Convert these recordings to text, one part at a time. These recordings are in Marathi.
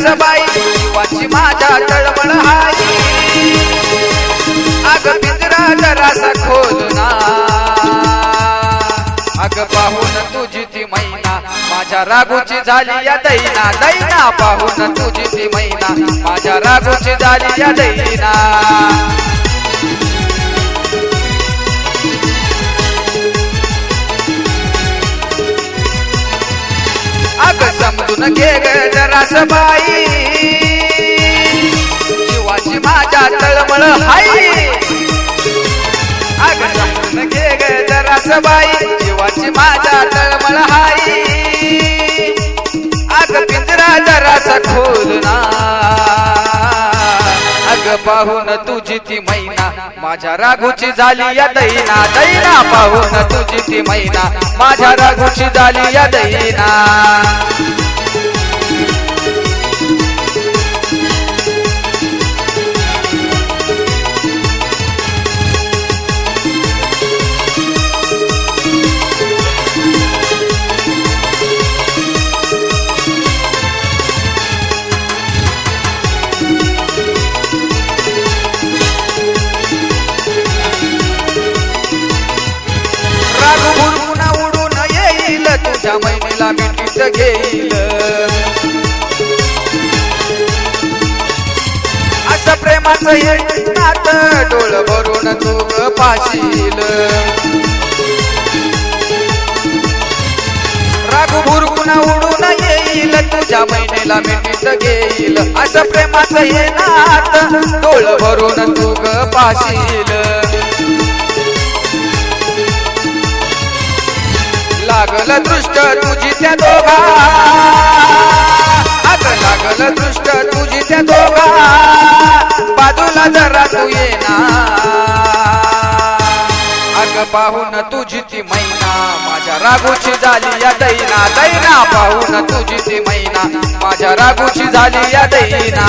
ग जरास जीवाची माझ्या तळमळ हाई अग पिंजरा जरासा खोलना अग पाहून तुझी ती मैना माझ्या रागूची झाली या दैना. दैना पाहून तुझी ती मैना माझ्या रागूची झाली या दैना. घे गरास बाई. जीवाची माझ्या तळमळ हाई अग समजून घे ग बाई. जीवाची माझ्या तळमळ हाई अग पिंजरा जरासा खोल ना. अग पाहून तुझी ती मैना. माझ्या राघूची झाली या दैना. दैना पाहून तुझी ती मैना. माझ्या राघूची झाली या दैना. पुढच्या तुझ्या मैनीला घेईल. असं प्रेमाचं हे नात डोळ भरून तू पाशील. राघू भुरकुना उडून येईल तुझ्या महिनेला मिठीत घेईल. असं प्रेमाचं हे नात डोळ भरून तू पाशील. लागल दृष्ट तुझी त्या दोघा. अग लागल दृष्ट तुझी त्या दोघा. बाजूला जरा तू ये ना. अग पाहून तुझी ती मैना माझ्या रागूची झाली या दैना. दैना पाहून तुझी ती मैना माझ्या रागूची झाली या दैना.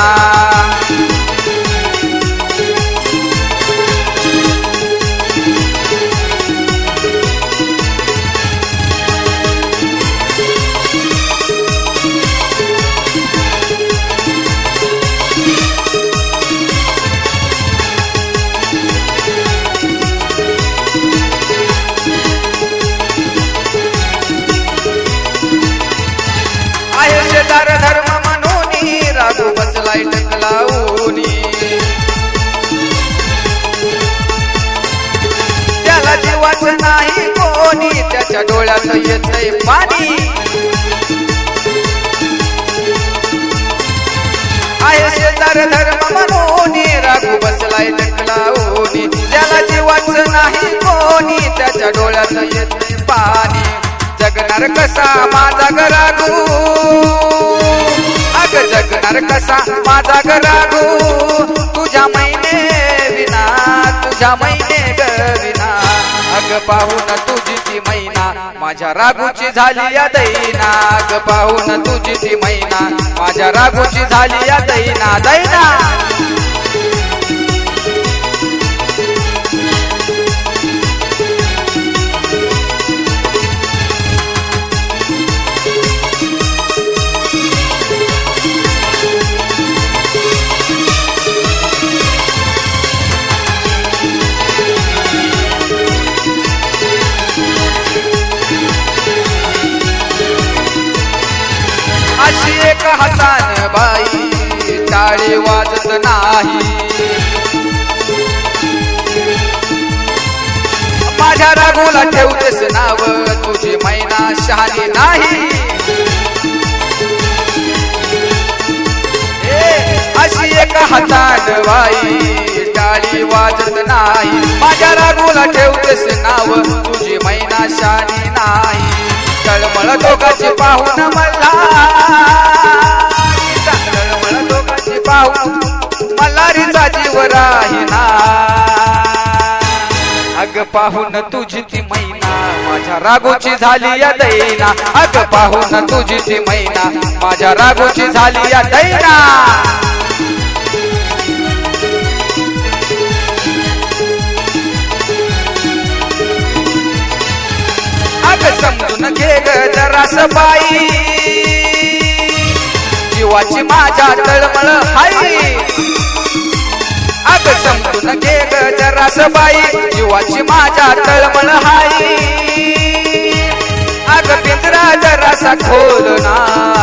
कोणी त्याच्या डोळ्यात येतंय पाणी? आहे शेजार धर्म म्हणून राघू बसलाय टकलाऊनी त्याला जीवाच नाही कोणी त्याच्या डोळ्यात येतंय पाणी. जगणार कसा माझा गरागू अग जगणार कसा माझा गरागू तुझ्या महिने विना तुझ्या महिने ग विना अग पाहून तुझी ती मैना. माझ्या रागूची झाली या दैना. अग पाहून तुझी ती मैना. माझ्या रागूची झाली या दैना. दैना! अशी एक हातान बाई टाळी वाजत नाही. माझ्या रागोला ठेवतेस नाव तुझी मैना शहाणी नाही. अशी एक हातान बाई टाळी वाजत नाही. माझ्या रागोला ठेवतेस नाव तुझी मैना शहाणी नाही. तळमळ दोघाची पाहून मला. तळमळ दोघाची पाहून मल्हारीचा जीव राहिना अग पाहून तुझी ती मैना माझ्या रागोची झाली या दैना. अग पाहून तुझी ती मैना माझ्या रागोची झाली या दैना. ग समजून घे गरास बाई. जीवाची माझ्या तळमळ हाय. अग समजून घे गरास बाई. जीवाची माझ्या तळमळ हाय. अग पिंजरा जरासा खोल ना.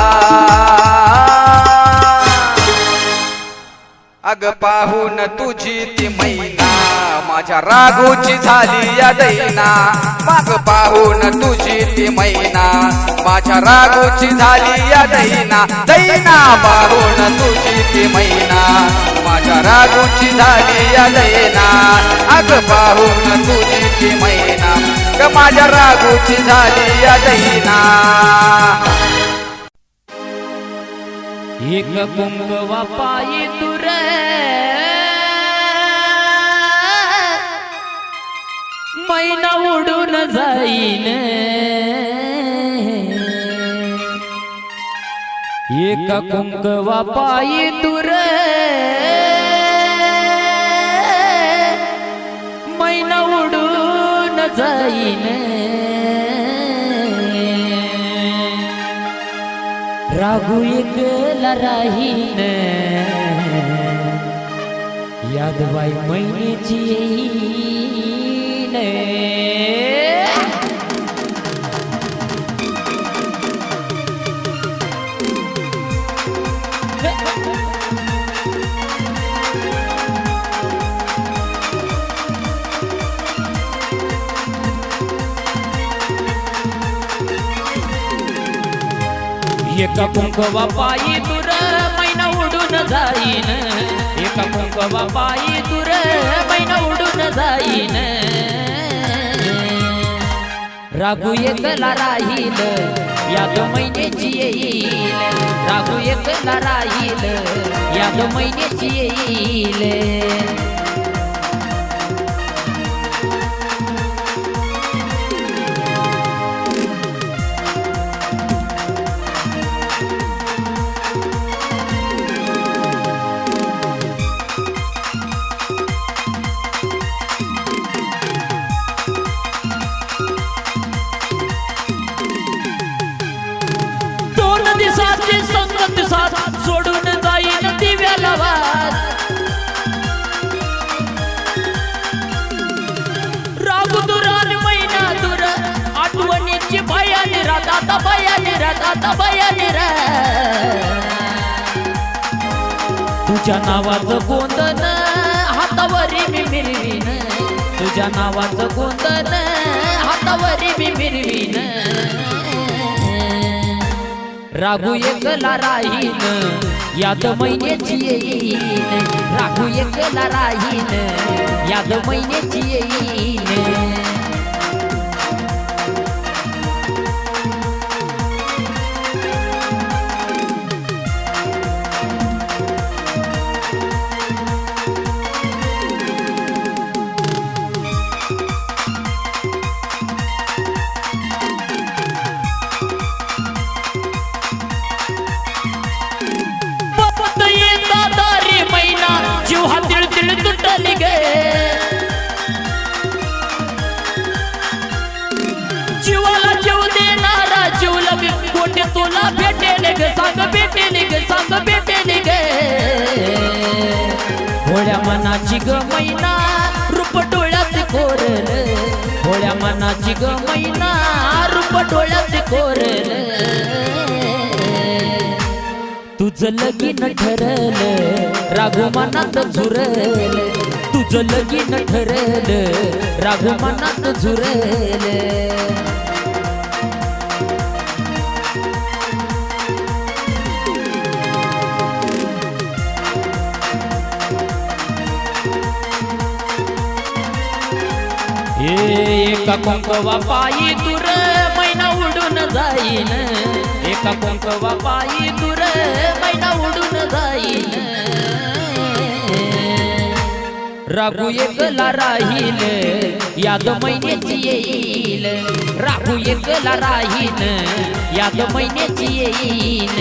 अग पाहून तुझी ती मैना माझ्या रागूची झाली या दैना. माग पाहून तुझी ती मैना माझ्या रागूची झाली या दैना. दैना पाहून तुझी ती मैना माझ्या रागूची झाली या दैना. अग पाहून तुझी ती मैना माझ्या रागूची झाली या दैना. एक कुंकवा पायी तुर मैना उडून जाईन. एक कुंकवा पायी तुर मैना उडून जाईन. राघू एकला राहीन यादवाई महिन्याची येईन एका कुंकवा पायी दूर मैना उडून जाईन. एका कुंकवा पायी दूर मैना उडून जाईन. राघू एकला राहील याद महिन्याची येईल. राघू एकला राहील याद महिन्याची येईल. भयाने रात आता भयाने रात आता तुझ्या नावाचं गोंदन हातावरी मी मिरवीन. तुझ्या नावाचं गोंदन हातावरी मी मिरवीन. राघू एकला राहीन याद महिन्याची येईन. राघू एकला राहीन याद महिन्याची येईन. भेटेल ग सांग भेटेल ग सांग भेटेल ग होळ्या मनाची ग मैना रूप डोळ्यात कोरल. होळ्या मनाची ग मैना रूप डोळ्यात कोरल. तुझं लगीन ठरल राघू मनात झुरल. तुझं लगीन ठरल राघू मनात झुरल. एका कुंकवा पायी दूर मैना उडून जाईन. एका कुंकवा पायी दूर मैना उडून जाईन. राघू एकला राहील याद महिन्याची येईल. राघू एकला राहील याद महिन्याची येईल.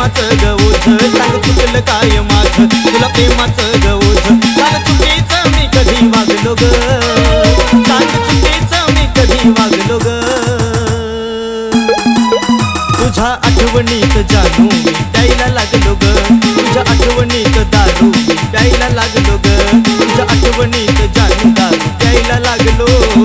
प्रेमाचं गवूच सांग चुकलं काय माझं? तुला प्रेमाचं गवूच सांग चुकीचं मी कधी वागलो ग. सांग चुकीचं मी कधी वागलो ग. तुझ्या आठवणीत जानू मी लागलो ग. तुझ्या आठवणीत दारू मी लागलो ग. तुझ्या आठवणीत जानू दारू द्यायला लागलो.